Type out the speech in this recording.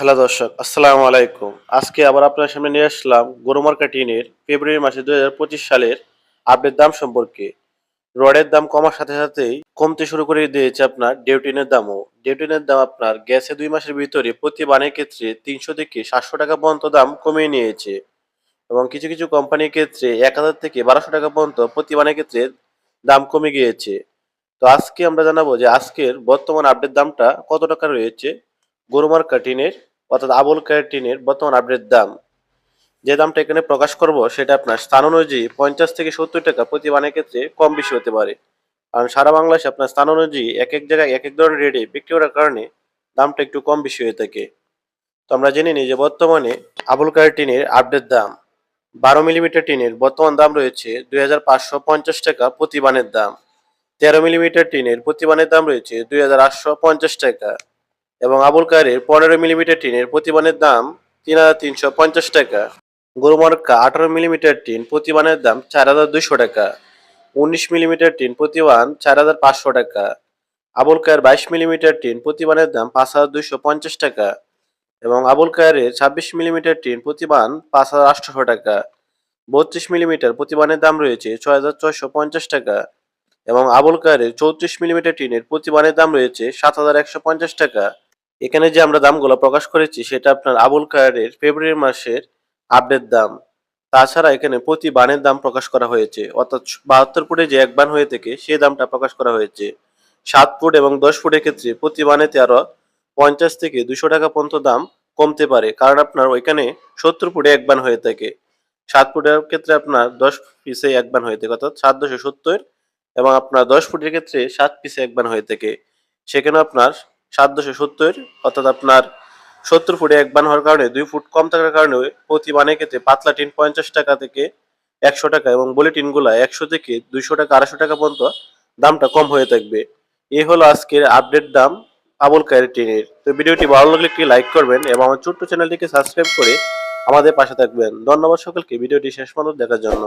Hello দর্শক, আসসালামু আলাইকুম। আজকে আবার আপনার সামনে নিয়ে আসলাম গরুমার্কা টিনের ফেব্রুয়ারি মাসে দু হাজার পঁচিশ সালের আপডেট দাম সম্পর্কে। রডের দাম কমার সাথে সাথেই কমতে শুরু করে দিয়েছে আপনার ডেউটিনের দামও। ডেউটিনের দাম আপনার গ্যাসে দুই মাসের ভিতরে প্রতি বানের ক্ষেত্রে তিনশো থেকে সাতশো টাকা পর্যন্ত দাম কমিয়ে নিয়েছে এবং কিছু কিছু কোম্পানির ক্ষেত্রে এক হাজার থেকে বারোশো টাকা পর্যন্ত প্রতি বানের ক্ষেত্রে দাম কমে গিয়েছে। তো আজকে আমরা জানাব যে আজকের বর্তমান আপডেট দামটা কত টাকা রয়েছে গরুমার কাটিনের অর্থাৎ আবুল কাটিনের বর্তমান আপডেট দাম। যে দামটা এখানে প্রকাশ করব, সেটা আপনার স্থান অনুযায়ী পঞ্চাশ থেকে সত্তর টাকা প্রতি বানের ক্ষেত্রে কম বেশি হতে পারে। কারণ সারা বাংলাদেশে আপনার স্থান অনুযায়ী এক এক জায়গায় এক এক ধরনের রেটে বিক্রি করার কারণে দামটা একটু কম বেশি হয়ে থাকে। তো আমরা জেনে নিই যে বর্তমানে আবুল কায়ের টিনের আপডেট দাম। বারো মিলিমিটার টিনের বর্তমান দাম রয়েছে দুই হাজার পাঁচশো পঞ্চাশ টাকা প্রতি বানের দাম। তেরো মিলিমিটার টিনের প্রতি বানের দাম রয়েছে দুই হাজার আটশো পঞ্চাশ টাকা। এবং আবুল কায়ের পনেরো মিলিমিটার টিনের প্রতিমানের দাম তিন হাজার তিনশো পঞ্চাশ টাকা। গরুমার্কা আঠারো মিলিমিটার টিন প্রতিমানের দাম চার হাজার দুইশো টাকা। উনিশ মিলিমিটার টিন প্রতিমান চার হাজার পাঁচশো টাকা। আবুল কায়ের বাইশ মিলিমিটার টিন প্রতিমানের দাম পাঁচ হাজার দুইশো পঞ্চাশ টাকা এবং আবুল কায়ের ছাব্বিশ মিলিমিটার টিন প্রতিমান পাঁচ হাজার আটশোশো টাকা। বত্রিশ মিলিমিটার প্রতিমানের দাম রয়েছে ছয় হাজার ছয়শো পঞ্চাশ টাকা এবং আবুল কায়ের চৌত্রিশ মিলিমিটার টিনের প্রতিমানের দাম রয়েছে সাত হাজার একশো পঞ্চাশ টাকা। এখানে যে আমরা দামগুলো প্রকাশ করেছি, সেটা আপনার আবুল কায়ারের ফেব্রুয়ারি মাসের আপডেট দাম। তাছাড়া এখানে প্রতি বানের দাম প্রকাশ করা হয়েছে। অর্থাৎ বাহাত্তর ফুটে যে এক বান হয়ে থাকে সেই দামটা প্রকাশ করা হয়েছে। সাত ফুট এবং দশ ফুটের ক্ষেত্রে প্রতি বানেতে আরও পঞ্চাশ থেকে দুশো টাকা পর্যন্ত দাম কমতে পারে। কারণ আপনার ওইখানে সত্তর ফুটে এক বান হয়ে থাকে। সাত ফুটের ক্ষেত্রে আপনার দশ পিসে এক বান হয়ে থাকে। অর্থাৎ সাত দশে সত্তর এবং আপনার দশ ফুটের ক্ষেত্রে সাত পিসে এক বান হয়ে থাকে। সেখানে আপনার সাত দশে সত্তর, অর্থাৎ আপনার সত্তর ফুটে এক বান হওয়ার কারণে, দুই ফুট কম থাকার কারণে প্রতি বানের ক্ষেত্রে পাতলা টিন পঞ্চাশ টাকা থেকে একশো টাকা এবং বলে টিনগুলা একশো থেকে দুইশো টাকা, আড়াইশো টাকা পর্যন্ত দামটা কম হয়ে থাকবে। এই হলো আজকের আপডেট দাম আবুল কায়ের টিনের। তো ভিডিওটি ভালো লাগলে একটি লাইক করবেন এবং আমার ছোট্ট চ্যানেলটিকে সাবস্ক্রাইব করে আমাদের পাশে থাকবেন। ধন্যবাদ সকলকে, ভিডিওটি শেষ পর্যন্ত দেখার জন্য।